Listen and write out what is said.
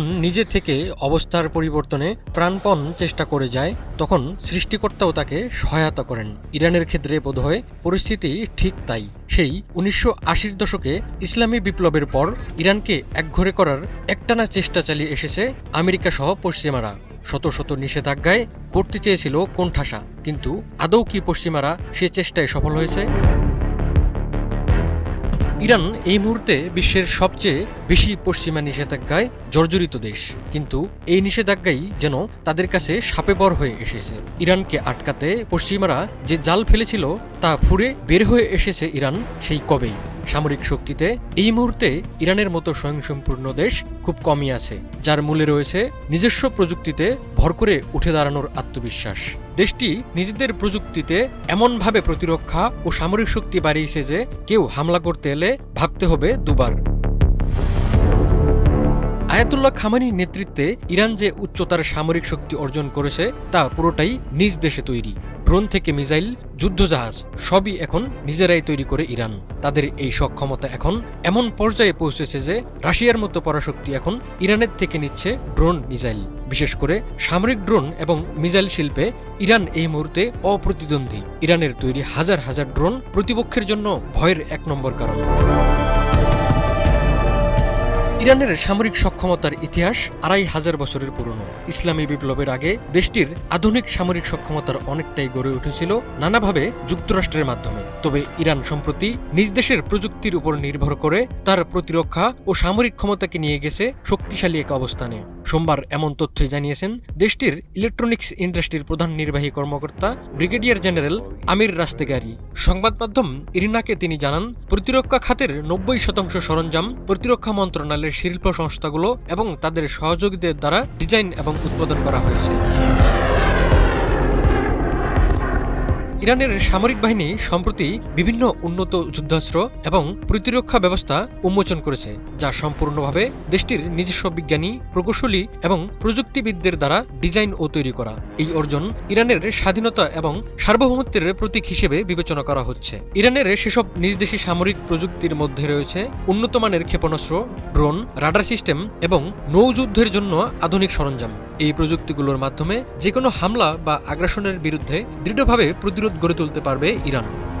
নিজে থেকে অবস্থার পরিবর্তনে প্রাণপণ চেষ্টা করে যায়, তখন সৃষ্টিকর্তাও তাকে সহায়তা করেন। ইরানের ক্ষেত্রে বোধহয় পরিস্থিতি ঠিক তাই। সেই উনিশশো আশির দশকে ইসলামী বিপ্লবের পর ইরানকে একঘরে করার একটানা চেষ্টা চালিয়ে এসেছে আমেরিকা সহ পশ্চিমারা। শত শত নিষেধাজ্ঞায় করতে চেয়েছিল কোণঠাসা, কিন্তু আদৌ কি পশ্চিমারা সে চেষ্টায় সফল হয়েছে? ইরান এই মুহূর্তে বিশ্বের সবচেয়ে বেশি পশ্চিমা নিষেধাজ্ঞায় জর্জরিত দেশ। কিন্তু এই নিষেধাজ্ঞাই যেন তাদের কাছে সাপে বর হয়ে এসেছে। ইরানকে আটকাতে পশ্চিমারা যে জাল ফেলেছিল তা ফুরে বের হয়ে এসেছে ইরান সেই কবেই। সামরিক শক্তিতে, এই মুহূর্তে ইরানের মতো স্বয়ংসম্পূর্ণ দেশ খুব কমই আছে, যার মূলে রয়েছে নিজস্ব প্রযুক্তিতে ভর করে উঠে দাঁড়ানোর আত্মবিশ্বাস। দেশটি নিজেদের প্রযুক্তিতে এমনভাবে প্রতিরক্ষা ও সামরিক শক্তি বাড়িয়েছে যে কেউ হামলা করতে এলে ভাবতে হবে দুবার। আয়াতুল্লাহ খামানির নেতৃত্বে ইরান যে উচ্চতার সামরিক শক্তি অর্জন করেছে, তা পুরোটাই নিজ দেশে তৈরি। ড্রোন থেকে মিসাইল, যুদ্ধজাহাজ সবই এখন নিজেরাই তৈরি করে ইরান। তাদের এই সক্ষমতা এখন এমন পর্যায়ে পৌঁছেছে যে রাশিয়ার মতো পরাশক্তি এখন ইরানের থেকে নিচ্ছে ড্রোন, মিসাইল। বিশেষ করে সামরিক ড্রোন এবং মিসাইল শিল্পে ইরান এই মুহূর্তে অপ্রতিদ্বন্দ্বী। ইরানের তৈরি হাজার হাজার ড্রোন প্রতিপক্ষের জন্য ভয়ের এক নম্বর কারণ। ইরানের সামরিক সক্ষমতার ইতিহাস আড়াই হাজার বছরের পুরনো। ইসলামী বিপ্লবের আগে দেশটির আধুনিক সামরিক সক্ষমতার অনেকটাই গড়ে উঠেছিল নানাভাবে যুক্তরাষ্ট্রের মাধ্যমে। তবে ইরান সম্প্রতি নিজ দেশের প্রযুক্তির উপর নির্ভর করে তার প্রতিরক্ষা ও সামরিক ক্ষমতাকে নিয়ে গেছে শক্তিশালী এক অবস্থানে। সোমবার এমন তথ্যই জানিয়েছেন দেশটির ইলেকট্রনিক্স ইন্ডাস্ট্রির প্রধান নির্বাহী কর্মকর্তা, ব্রিগেডিয়ার জেনারেল আমির রাস্তেগারি। সংবাদ মাধ্যম ইরিনাকে তিনি জানান, প্রতিরক্ষা খাতের নব্বই শতাংশ সরঞ্জাম প্রতিরক্ষা মন্ত্রণালয়ের শিল্প সংস্থাগুলো এবং তাদের সহযোগীদের দ্বারা ডিজাইন এবং উৎপাদন করা হয়েছে। ইরানের সামরিক বাহিনী সম্প্রতি বিভিন্ন উন্নত যুদ্ধাস্ত্র এবং প্রতিরক্ষা ব্যবস্থা উন্মোচন করেছে, যা সম্পূর্ণভাবে দেশটির নিজস্ব বিজ্ঞানী, প্রকৌশলী এবং প্রযুক্তিবিদদের দ্বারা ডিজাইন ও তৈরি করা। এই অর্জন ইরানের স্বাধীনতা এবং সার্বভৌমত্বের প্রতীক হিসেবে বিবেচনা করা হচ্ছে। ইরানের সেসব নিজ দেশি সামরিক প্রযুক্তির মধ্যে রয়েছে উন্নত মানের ক্ষেপণাস্ত্র, ড্রোন, রাডার সিস্টেম এবং নৌযুদ্ধের জন্য আধুনিক সরঞ্জাম। এই প্রযুক্তিগুলোর মাধ্যমে যে কোনো হামলা বা আগ্রাসনের বিরুদ্ধে দৃঢ়ভাবে প্রতিরোধ গড়ে তুলতে পারবে ইরান।